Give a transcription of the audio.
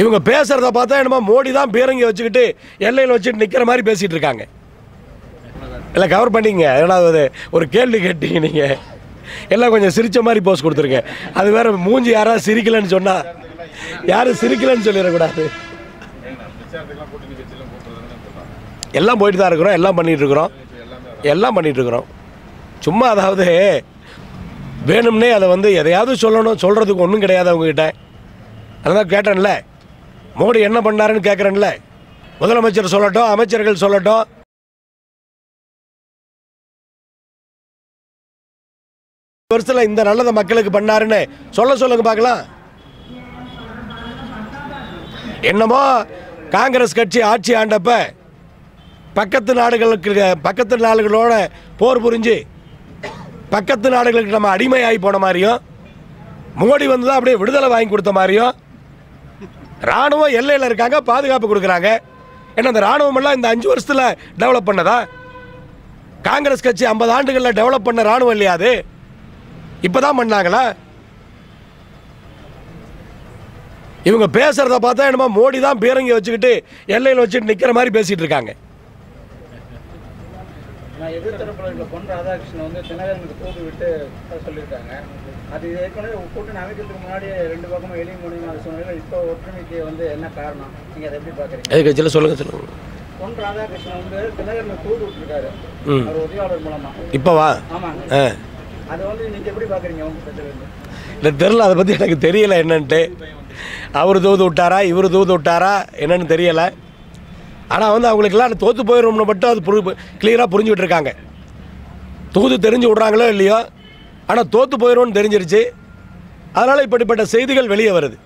இவங்க பேசுகிறத பார்த்தா என்னமோ மோடி தான் பீரங்கி வச்சுக்கிட்டு எல்லையில் வச்சுட்டு நிற்கிற மாதிரி பேசிகிட்டு இருக்காங்க. இல்லை கவர் பண்ணிங்க ஏன்னா ஒரு கேள்வி கேட்டீங்க நீங்கள் எல்லாம் கொஞ்சம் சிரிச்ச மாதிரி போஸ் கொடுத்துருங்க. அது வேற மூஞ்சி யாராவது சிரிக்கலைன்னு சொன்னால் யாரும் சிரிக்கலன்னு சொல்லிடக்கூடாது. எல்லாம் போயிட்டு தான் இருக்கிறோம். எல்லாம் பண்ணிட்டு இருக்கிறோம். எல்லாம் பண்ணிட்டு இருக்கிறோம். சும்மா அதாவது வேணும்னே அதை வந்து எதையாவது சொல்லணும். சொல்கிறதுக்கு ஒன்றும் கிடையாது அவங்ககிட்ட. அதான் கேட்டேன்ல. மோடி என்ன பண்ணாருன்னு கேட்குறேன்ல முதலமைச்சர் சொல்லட்டும் அமைச்சர்கள் சொல்லட்டும். வருஷத்தில் இந்த நல்லதை மக்களுக்கு பண்ணாருன்னு சொல்ல சொல்லுங்க பார்க்கலாம். என்னமோ காங்கிரஸ் கட்சி ஆட்சி ஆண்டப்ப பக்கத்து நாடுகளுக்கு பக்கத்து நாடுகளோட போர் புரிஞ்சு பக்கத்து நாடுகளுக்கு நம்ம அடிமையாகி போன மாதிரியும் மோடி வந்து தான் அப்படியே விடுதலை வாங்கி கொடுத்த மாதிரியும் ராணுவம் எல்லையில் இருக்காங்க பாதுகாப்பு கொடுக்குறாங்க. ஏன்னா அந்த ராணுவம் எல்லாம் இந்த அஞ்சு வருஷத்தில் டெவலப் பண்ணதா? காங்கிரஸ் கட்சி ஐம்பது ஆண்டுகளில் டெவலப் பண்ண ராணுவம் இல்லையா அது? இப்போ தான் பண்ணாங்களா? இவங்க பேசுகிறத பார்த்தா என்னமோ மோடி தான் பீரங்கி வச்சுக்கிட்டு எல்லையில் வச்சுட்டு நிற்கிற மாதிரி பேசிகிட்டு இருக்காங்க. நான் எதிர்த்தரப்புல இருக்க பொன் ராதாகிருஷ்ணன் வந்து தினகரனுக்கு தூது விட்டு சொல்லியிருக்காங்க. அது ஏற்கனவே கூட்டணி அமைக்கிறதுக்கு முன்னாடி ரெண்டு பக்கமும் எளிய முடியும் அது சொன்னீங்க இப்போ ஒற்றுமைக்கு வந்து என்ன காரணம்? நீங்க அதை எப்படி பாக்குறீங்க எது கட்சியில் சொல்லுங்கள் சொல்லுங்கள் பொன் ராதாகிருஷ்ணன் வந்து தினகரனுக்கு தூது விட்டுருக்காரு. அவர் உதவியாளர் மூலமா. இப்போ வா. ஆமாங்க. ஆ. அது வந்து நீங்க எப்படி பாக்குறீங்க உங்க பிரச்சனை இல்லை தெரில அதை பற்றி எனக்கு தெரியல என்னன்ட்டு. அவர் தூது விட்டாரா இவர் தூது விட்டாரா என்னன்னு தெரியலை. ஆனால் வந்து அவங்களுக்கெல்லாம் தோற்று போயிடும்னு மட்டும் அது புரி கிளியராக புரிஞ்சுக்கிட்டு இருக்காங்க தூது தெரிஞ்சு விட்றாங்களோ இல்லையோ ஆனால் தோற்று போயிடும்னு தெரிஞ்சிருச்சு. அதனால் இப்படிப்பட்ட செய்திகள் வெளியே வருது.